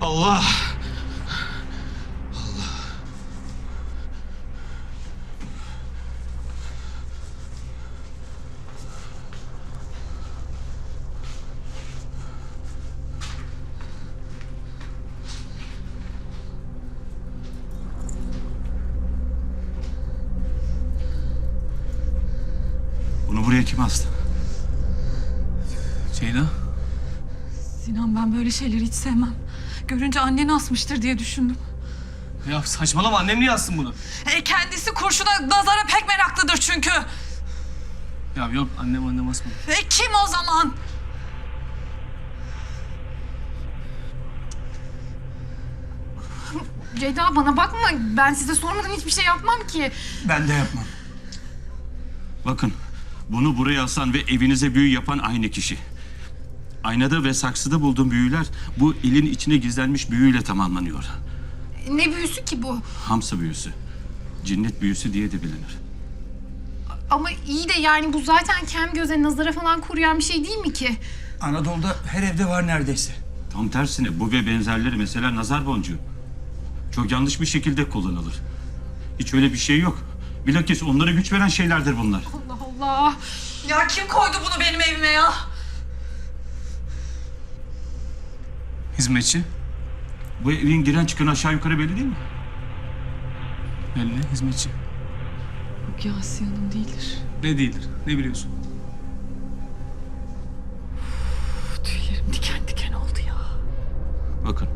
Allah! Bunu buraya kim astı? Ceyda. Sinan ben böyle şeyleri hiç sevmem. Görünce anneni asmıştır diye düşündüm. Ya saçmalama annem niye yazsın bunu? E kendisi kurşuna nazara pek meraklıdır çünkü. Ya yok annem annem asmadı. E kim o zaman? Ceyda bana bakma. Ben size sormadan hiçbir şey yapmam ki. Ben de yapmam. Bakın, bunu buraya asan ve evinize büyü yapan aynı kişi. Aynada ve saksıda bulduğum büyüler bu ilin içine gizlenmiş büyüyle tamamlanıyor. Ne büyüsü ki bu? Hamsa büyüsü. Cinnet büyüsü diye de bilinir. Ama iyi de yani bu zaten kem göze nazara falan koruyan bir şey değil mi ki? Anadolu'da her evde var neredeyse. Tam tersine bu ve benzerleri mesela nazar boncuğu. Çok yanlış bir şekilde kullanılır. Hiç öyle bir şey yok. Bilakis onlara güç veren şeylerdir bunlar. Allah Allah. Ya kim koydu bunu benim evime ya? Hizmetçi. Bu evin giren çıkan aşağı yukarı belli değil mi? Belli hizmetçi. Yok ya Asiye Hanım değildir. Ne değildir? Ne biliyorsun? Bu tüylerim diken diken oldu ya. Bakın,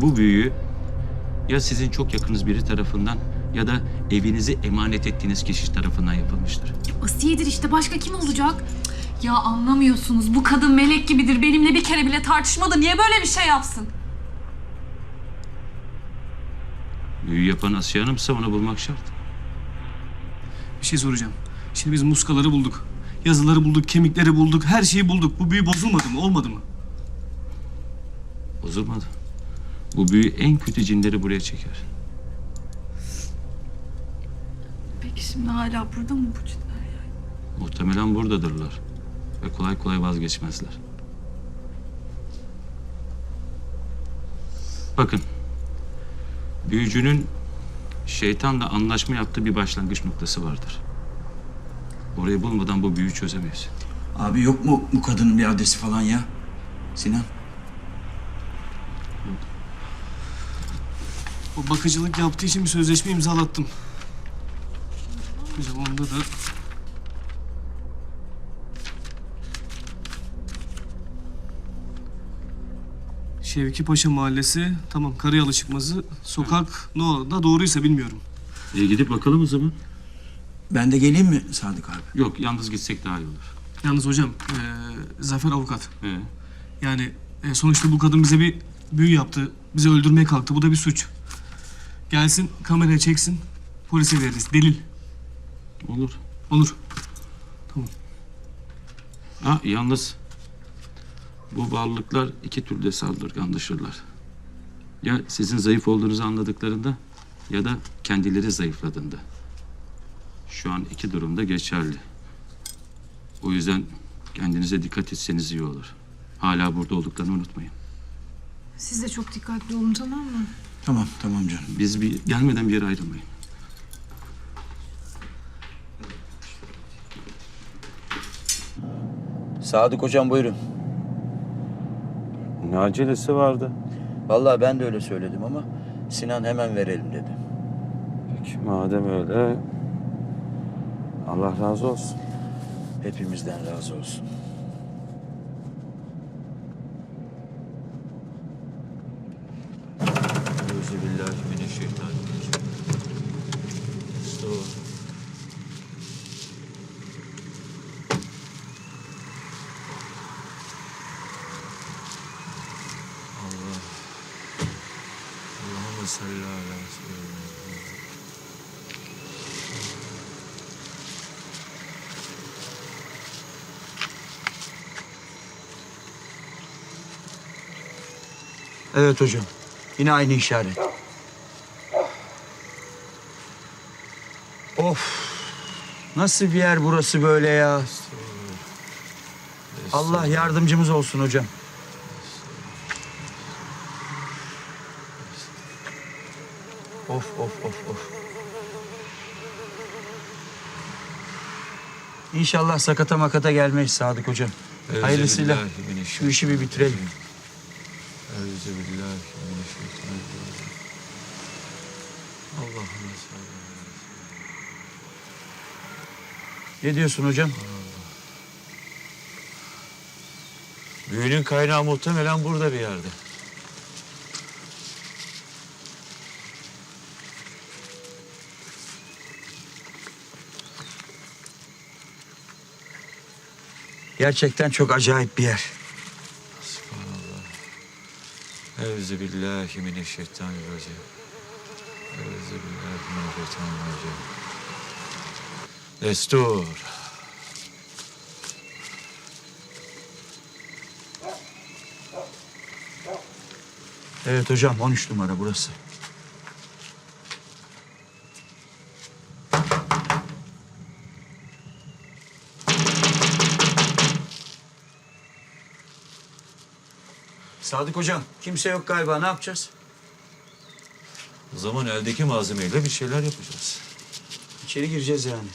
bu büyüyü ya sizin çok yakınız biri tarafından ya da evinizi emanet ettiğiniz kişi tarafından yapılmıştır. Asiye'dir işte başka kim olacak? Ya anlamıyorsunuz. Bu kadın melek gibidir. Benimle bir kere bile tartışmadı. Niye böyle bir şey yapsın? Büyü yapan Asiye Hanım'sa onu bulmak şart. Bir şey soracağım. Şimdi biz muskaları bulduk. Yazıları bulduk, kemikleri bulduk, her şeyi bulduk. Bu büyü bozulmadı mı? Olmadı mı? Bozulmadı. Bu büyü en kötü cinleri buraya çeker. Peki şimdi hala burada mı bu cinler ya? Muhtemelen buradadırlar. Ve kolay kolay vazgeçmezler. Bakın. Büyücünün şeytanla anlaşma yaptığı bir başlangıç noktası vardır. Orayı bulmadan bu büyüyü çözemeyiz. Abi yok mu bu kadının bir adresi falan ya? Sinan. O bakıcılık yaptığı için bir sözleşme imzalattım. Güzel onda da... Şevki Paşa Mahallesi, tamam Karayolu çıkmazı, sokak ne da doğruysa bilmiyorum. E gidip bakalım o zaman. Ben de geleyim mi Sadık abi? Yok yalnız gitsek daha iyi olur. Yalnız hocam, eee, Zafer avukat. He. Yani e, sonuçta bu kadın bize bir büyü yaptı, bizi öldürmeye kalktı. Bu da bir suç. Gelsin, kameraya çeksin, polise veririz. Delil. Olur. Olur. Ha yalnız bu varlıklar iki türde saldırganlaşırlar. Ya sizin zayıf olduğunuzu anladıklarında ya da kendileri zayıfladığında. Şu an iki durumda geçerli. O yüzden kendinize dikkat etseniz iyi olur. Hala burada olduklarını unutmayın. Siz de çok dikkatli olun tamam mı? Tamam tamam canım. Biz bir gelmeden bir yere ayrılmayın. Sadık hocam buyurun. Ne acelesi vardı? Vallahi ben de öyle söyledim ama Sinan hemen verelim dedi. Peki madem öyle Allah razı olsun. Hepimizden razı olsun. Salli ala. Evet hocam. Yine aynı işaret. Of. Nasıl bir yer burası böyle ya? Allah yardımcımız olsun hocam. Of of of of. İnşallah sakata makata gelmeyiz Sadık hocam. Hayırlısıyla şu işi bir bitirelim. Ne diyorsun hocam? Büyünün kaynağı muhtemelen burada bir yerde. Gerçekten çok acayip bir yer. Evzu billahi mineşşeytanirracim. Evzu billahi mineşşeytanirracim. Destur. Evet hocam 13 numara burası. Sadık hocam kimse yok galiba ne yapacağız? O zaman eldeki malzemeyle bir şeyler yapacağız. İçeri gireceğiz yani.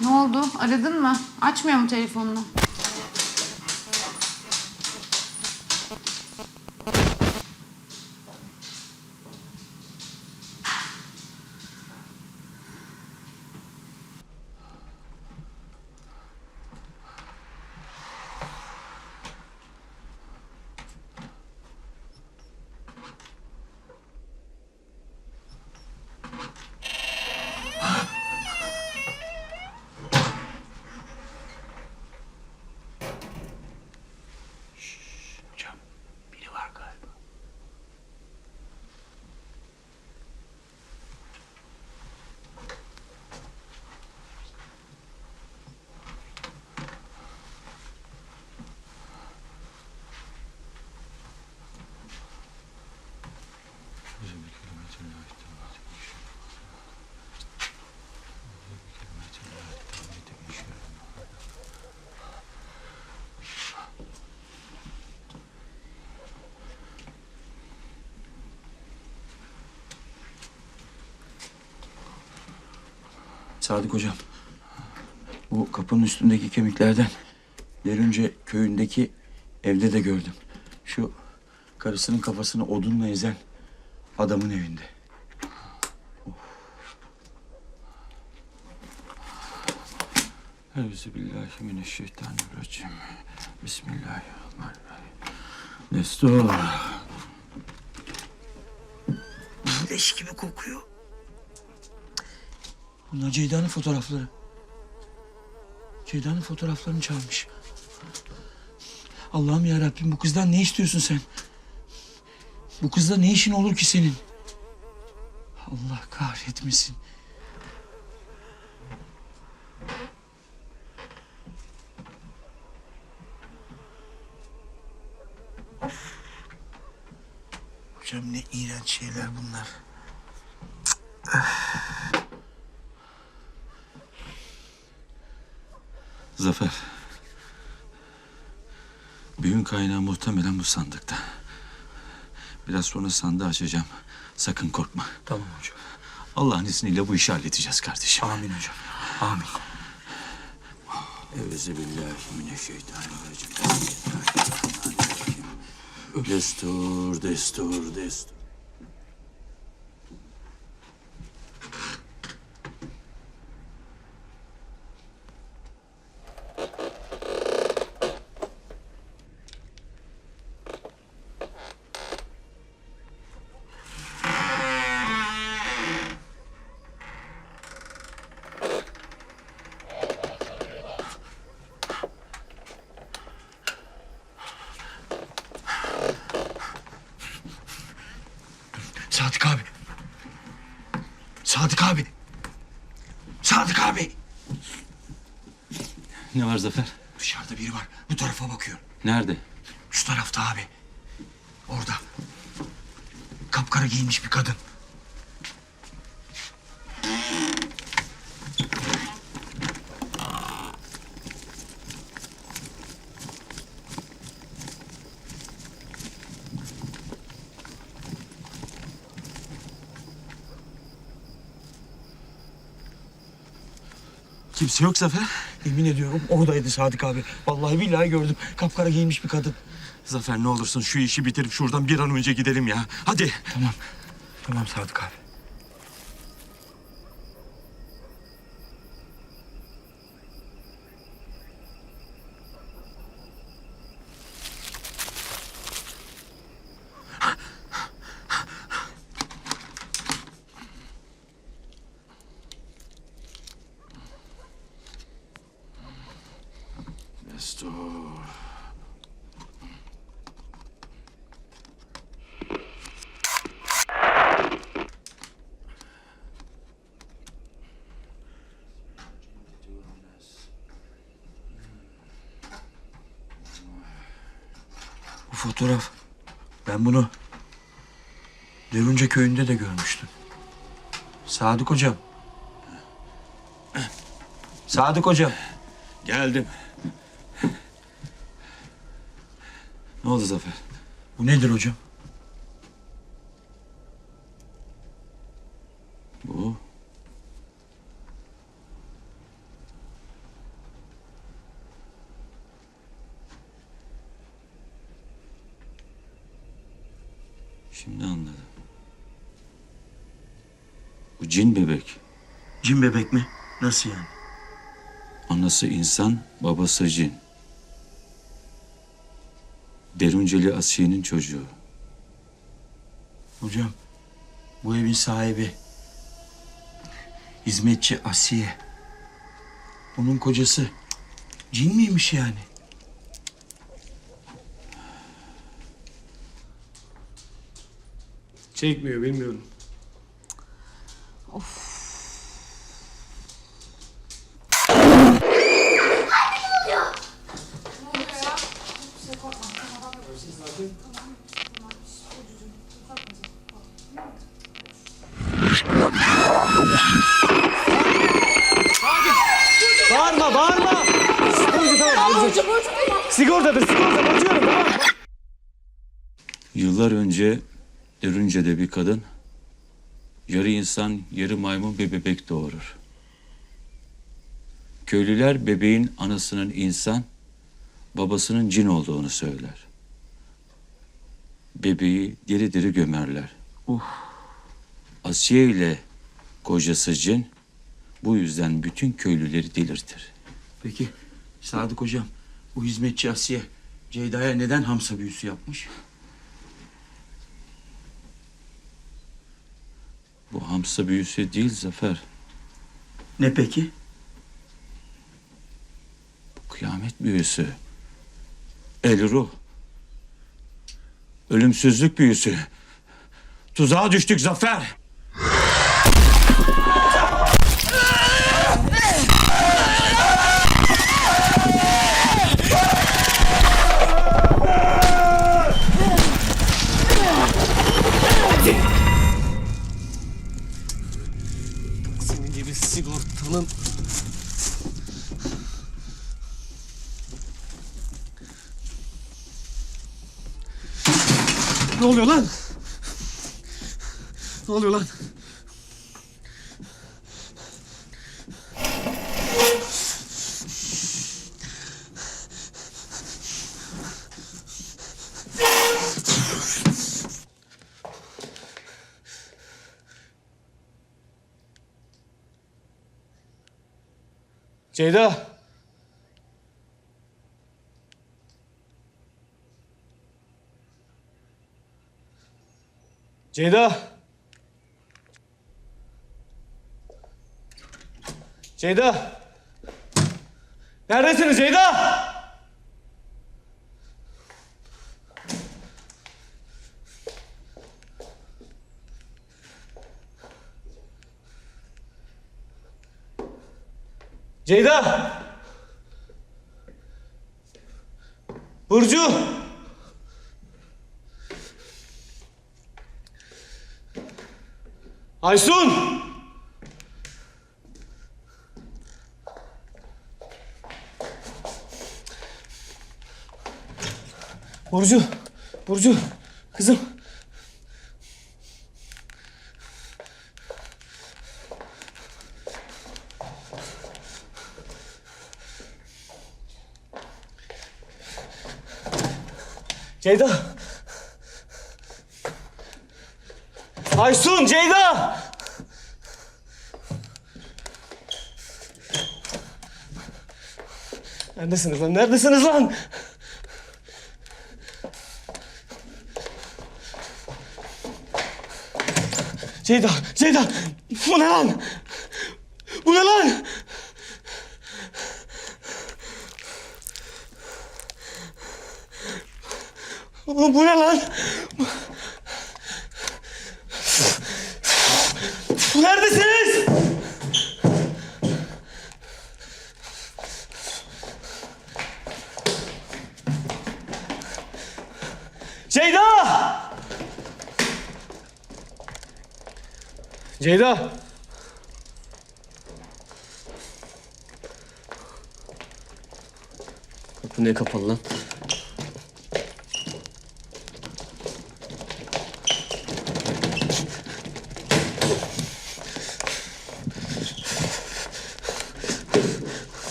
Ne oldu? Aradın mı? Açmıyor mu telefonunu? Hocam biri var galiba. Sadık hocam. Bu kapının üstündeki kemiklerden Derunce köyündeki evde de gördüm. Şu karısının kafasını odunla ezen adamın evinde. Evzu billahi mineşşeytanirracim. Bismillahirrahmanirrahim. Destur. Bunlar Ceyda'nın fotoğrafları. Ceyda'nın fotoğraflarını çalmış. Allah'ım ya Rabbim bu kızdan ne istiyorsun sen? Bu kızla ne işin olur ki senin? Allah kahretmesin. Hocam ne iğrenç şeyler bunlar. Zafer. Büyün kaynağı muhtemelen bu sandıkta. Biraz sonra sandığı açacağım. Sakın korkma. Tamam hocam. Allah'ın izniyle bu işi halledeceğiz kardeşim. Amin hocam. Amin. Euzubillahimineşşeytanirracim. Destur, destur, destur. Sadık abi. Sadık abi. Sadık abi. Ne var Zafer? Dışarıda biri var. Bu tarafa bakıyor. Nerede? Şu tarafta abi. Orada. Kapkara giyinmiş bir kadın. Kimse yok Zafer. Yemin ediyorum oradaydı Sadık abi. Vallahi billahi gördüm. Kapkara giyinmiş bir kadın. Zafer ne olursun şu işi bitirip şuradan bir an önce gidelim ya. Hadi. Tamam. Tamam Sadık abi. Destur. Bu fotoğraf. Ben bunu Derunca köyünde de görmüştüm. Sadık hocam. Sadık hocam. Geldim. Ne oldu Zafer? Bu nedir hocam? Bu Şimdi anladım. Bu cin bebek. Cin bebek mi? Nasıl yani? Anası insan, babası cin. Derunceli Asiye'nin çocuğu. Hocam bu evin sahibi hizmetçi Asiye. Onun kocası cin miymiş yani? Çekmiyor bilmiyorum. Bağırma Yıllar önce Derunce'de bir kadın yarı insan, yarı maymun bir bebek doğurur. Köylüler bebeğin anasının insan, babasının cin olduğunu söyler. Bebeği diri diri gömerler. Asiye ile kocası cin bu yüzden bütün köylüleri delirtir. Peki Sadık hocam bu hizmetçi Asiye Ceyda'ya neden hamsa büyüsü yapmış? Bu hamsa büyüsü değil Zafer. Ne peki? Kıyamet büyüsü. El ruh. Ölümsüzlük büyüsü. Tuzağa düştük Zafer. Sigortanın... Ne oluyor lan? Ne oluyor lan? Ceyda. Ceyda. Ceyda. Neredesiniz Ceyda? Ceyda. Burcu. Aysun. Burcu. Burcu. Kızım. Ceyda! Aysun, Ceyda! Neredesiniz lan? Neredesiniz lan? Ceyda, Ceyda! Bu ne lan? Bu ne lan? Oğlum bu ne lan? Neredesiniz? Ceyda! Ceyda! Kapı ne kapalı lan?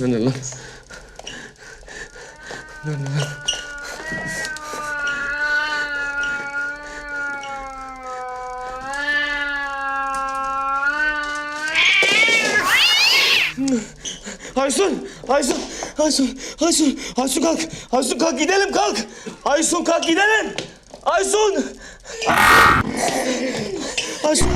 Bu ne lan? Bu ne lan? Aysun! Aysun! Aysun! Aysun! Aysun kalk! Aysun kalk gidelim kalk! Aysun kalk gidelim! Aysun! Aysun!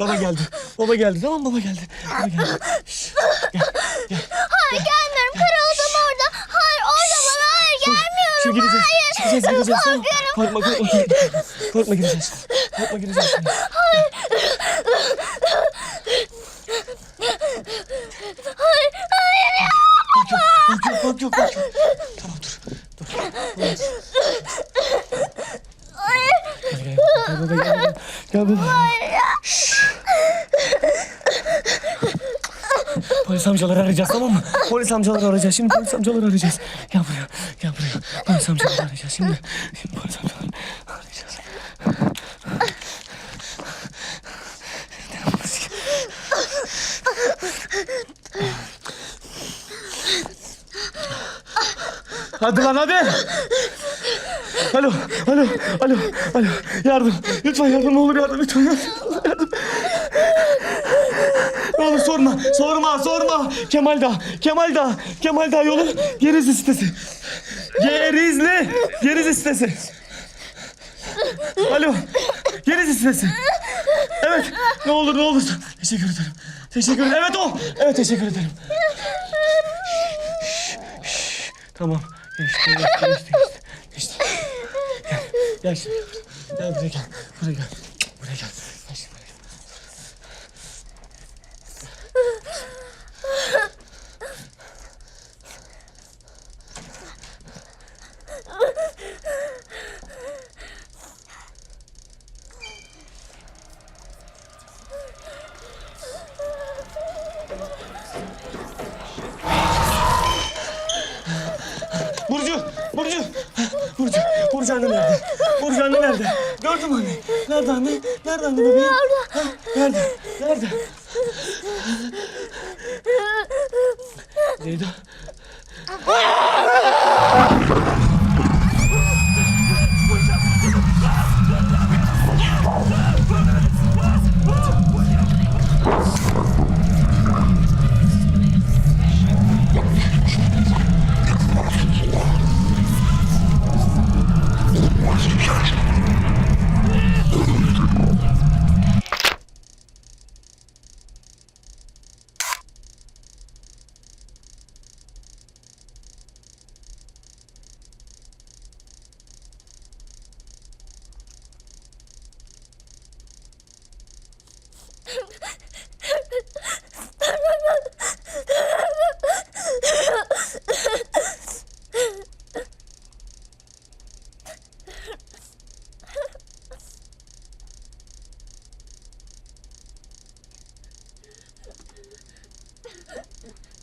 Baba geldi. Baba geldi. Tamam baba geldi. Baba geldi. Şşş. Gel. Gel. Hayır gelmiyorum. Kara adam orada. Hayır orada bana. Hayır gelmiyorum. Şimdi gireceğiz. Hayır. Gireceğiz. Tamam. Korkuyorum. Korkma korkma. Korkma, korkma gireceğiz. Korkma gireceğiz şimdi. Hayır. Hayır ya. Bak yok bak yok bak yok. Tamam dur. Dur. Hayır. Gel. Gel baba gel baba. Gel. Polis amcaları arayacağız tamam mı? Polis amcaları arayacağız. Şimdi polis amcaları arayacağız. Gel buraya. Gel buraya. Polis amcaları arayacağız şimdi. Şimdi polis amcaları arayacağız. Hadi lan hadi. Alo, alo, alo, alo. Yardım. Lütfen yardım ne olur yardım. Lütfen yardım. yardım. Ne olur sorma, sorma, sorma. Kemal Dağ, Kemal Dağ, Kemal Dağ yolu Gerizli sitesi. Gerizli, Gerizli sitesi. Alo, Gerizli sitesi. Evet, ne olur ne olur. Teşekkür ederim. Teşekkür ederim. Evet o. Evet teşekkür ederim. Şş, şş. Tamam. Geçti, geçti, geçti. Gel, gel şimdi. Gel buraya gel. Buraya gel. Anne? Nerede anne bebeğim? Ha,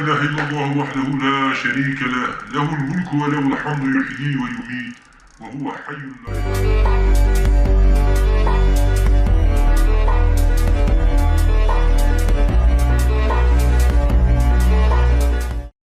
إله إلا الله وحده لا شريك له له الملك وله الحمد يحيي ويميت وهو حي لا يموت.